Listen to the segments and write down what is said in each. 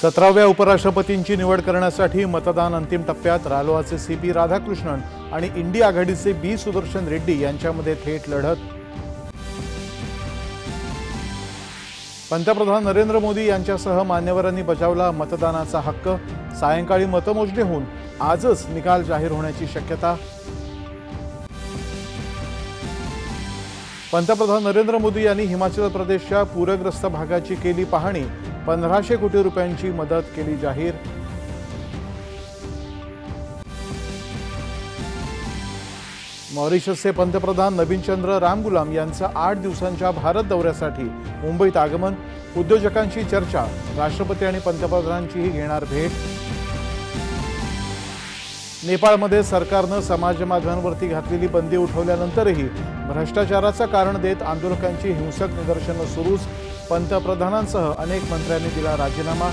सतराव्या उपराष्ट्रपतींची निवड करण्यासाठी मतदान अंतिम टप्प्यात रालोआचे सी पी राधाकृष्णन आणि इंडिया आघाडीचे बी सुदर्शन रेड्डी यांच्यामध्ये थेट लढत. पंतप्रधान नरेंद्र मोदी यांच्यासह मान्यवरांनी बजावला मतदानाचा हक्क. सायंकाळी मतमोजणी होऊन आजच निकाल जाहीर होण्याची शक्यता पंतप्रधान नरेंद्र मोदी यांनी हिमाचल प्रदेशच्या पूरग्रस्त भागाची केली पाहणी. पंधराशे कोटी रुपयांची मदत केली जाहीर. मॉरिशसचे पंतप्रधान नवीनचंद्र रामगुलाम यांचं आठ दिवसांच्या भारत दौऱ्यासाठी मुंबईत आगमन. उद्योजकांशी चर्चा. राष्ट्रपती आणि पंतप्रधानांचीही घेणार भेट. नेपाळमध्ये सरकारनं समाज माध्यमांवरती घातलेली बंदी उठवल्यानंतरही भ्रष्टाचाराचं कारण देत आंदोलकांची हिंसक निदर्शनं सुरूच. पंतप्रधानांसह अनेक मंत्र्यांनी दिला राजीनामा.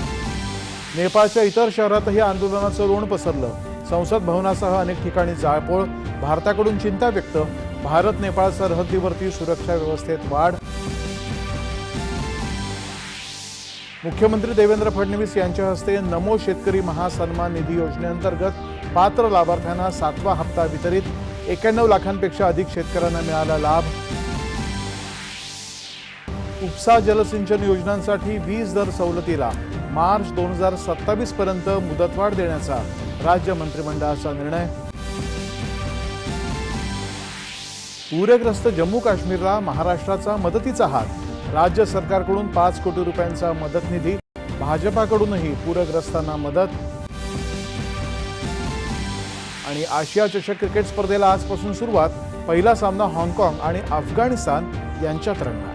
नेपाळच्या इतर शहरातही आंदोलनाचं ऋण पसरलं. संसद भवनासह अनेक ठिकाणी जाळपोळ. भारताकडून चिंता व्यक्त. भारत नेपाळ सरहद्दीवरती सुरक्षा व्यवस्थेत वाढ. मुख्यमंत्री देवेंद्र फडणवीस यांच्या हस्ते नमो शेतकरी महासन्मान निधी योजनेअंतर्गत पात्र लाभार्थ्यांना सातवा हप्ता वितरित. एक्याण्णव लाखांपेक्षा अधिक शेतकऱ्यांना मिळाला लाभ. उपसा जलसिंचन योजनांसाठी वीज दर सवलतीला. मार्च दोन हजार सत्तावीस पर्यंत मुदतवाढ देण्याचा राज्य मंत्रिमंडळाचा निर्णय. पूरग्रस्त जम्मू काश्मीरला महाराष्ट्राचा मदतीचा हात. राज्य सरकारकडून पाच कोटी रुपयांचा मदत निधी भाजपाकडूनही पूरग्रस्तांना मदत. आणि आशिया चषक क्रिकेट स्पर्धेला आजपासून सुरुवात पहिला सामना हाँगकाँग आणि अफगाणिस्तान यांच्यात रंगणार.